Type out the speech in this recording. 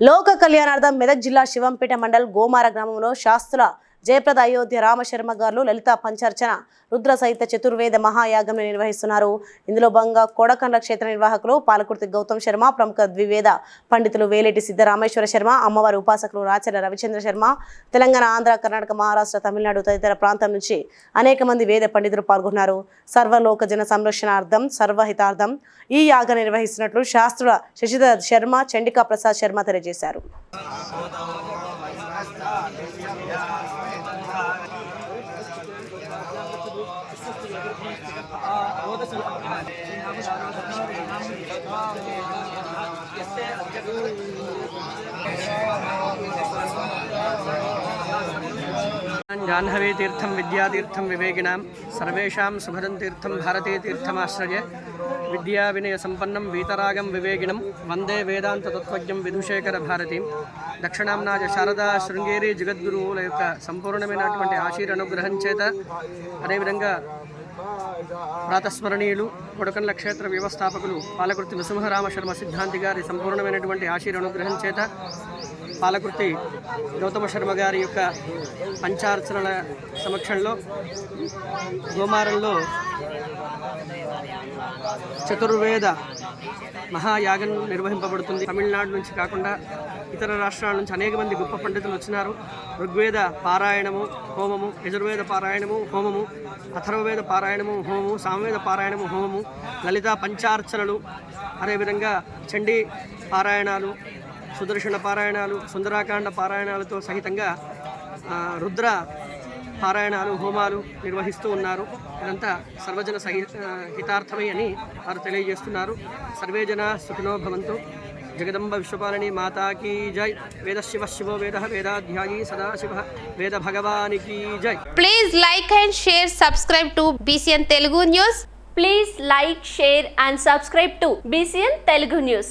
లోక కళ్యాణార్థం మెదక్ జిల్లా శివంపేట మండల్ గోమార గ్రామంలో శాస్త్ర జయప్రద అయోధ్య రామశర్మ గారు లలిత పంచార్చన రుద్ర సహిత చతుర్వేద మహాయాగం నిర్వహిస్తున్నారు. ఇందులో బంగా కోడకండ్ల క్షేత్ర నిర్వాహకులు పాలకుర్తి గౌతమ్ శర్మ ప్రముఖ ద్వివేద పండితులు వేలేటి సిద్ధరామేశ్వర శర్మ అమ్మవారి ఉపాసకులు రాచర రవిచంద్ర శర్మ తెలంగాణ ఆంధ్ర కర్ణాటక మహారాష్ట్ర తమిళనాడు తదితర ప్రాంతం నుంచి అనేక మంది వేద పండితులు పాల్గొన్నారు. సర్వలోక జన సంరక్షణార్థం సర్వహితార్థం ఈ యాగం నిర్వహిస్తున్నట్లు శాస్త్రుల శశిధర్ శర్మ చండికా ప్రసాద్ శర్మ తెలియజేశారు. జాహ్నవీ జాహ్నవీతీర్థం విద్యాతీర్థం వివేకినాం సర్వేషాం సుభదం తీర్థం భారతీ తీర్థమాశ్రయే విద్యా వినయ సంపన్నం వీతరాగం వివేకినం వందే వేదాంత తత్వజ్ఞం విధుశేఖర భారతీం దక్షిణాంనాజ శారదా శృంగేరి జగద్గురువుల యొక్క సంపూర్ణమైనటువంటి ఆశీర్ అనుగ్రహం చేత అదేవిధంగా ప్రాతస్మరణీయులు కొడకండ్ల క్షేత్ర వ్యవస్థాపకులు పాలకుర్తి నృసింహరామ శర్మ సిద్ధాంతి గారి సంపూర్ణమైనటువంటి ఆశీర్ అనుగ్రహం చేత పాలకుర్తి గౌతమ శర్మ గారి యొక్క పంచార్చనల సమక్షంలో గోమారంలో చతుర్వేద మహాయాగం నిర్వహింపబడుతుంది. తమిళనాడు నుంచి కాకుండా ఇతర రాష్ట్రాల నుంచి అనేక మంది గొప్ప పండితులు వచ్చినారు. ఋగ్వేద పారాయణము హోమము యజుర్వేద పారాయణము హోమము అథర్వవేద పారాయణము హోమము సామవేద పారాయణము హోమము లలిత పంచార్చనలు అదేవిధంగా చండీ పారాయణాలు సుదర్శన పారాయణాలు సుందరాకాండ పారాయణాలతో సహితంగా రుద్ర పారాయణాలు హోమాలు నిర్వహిస్తూ ఉన్నారు. ఇదంతా సర్వజన సహి హితార్థమై అని వారు తెలియజేస్తున్నారు. సర్వే జన సుఖినో భవంతు. జగదంబ విశ్వపాలని మాతాకి జై. వేద శివ శివో వేద వేదాధ్యాయి సదాశివ. వేద భగవానికి జై. Please like and share subscribe to BCN Telugu news please like share and subscribe to BCN Telugu news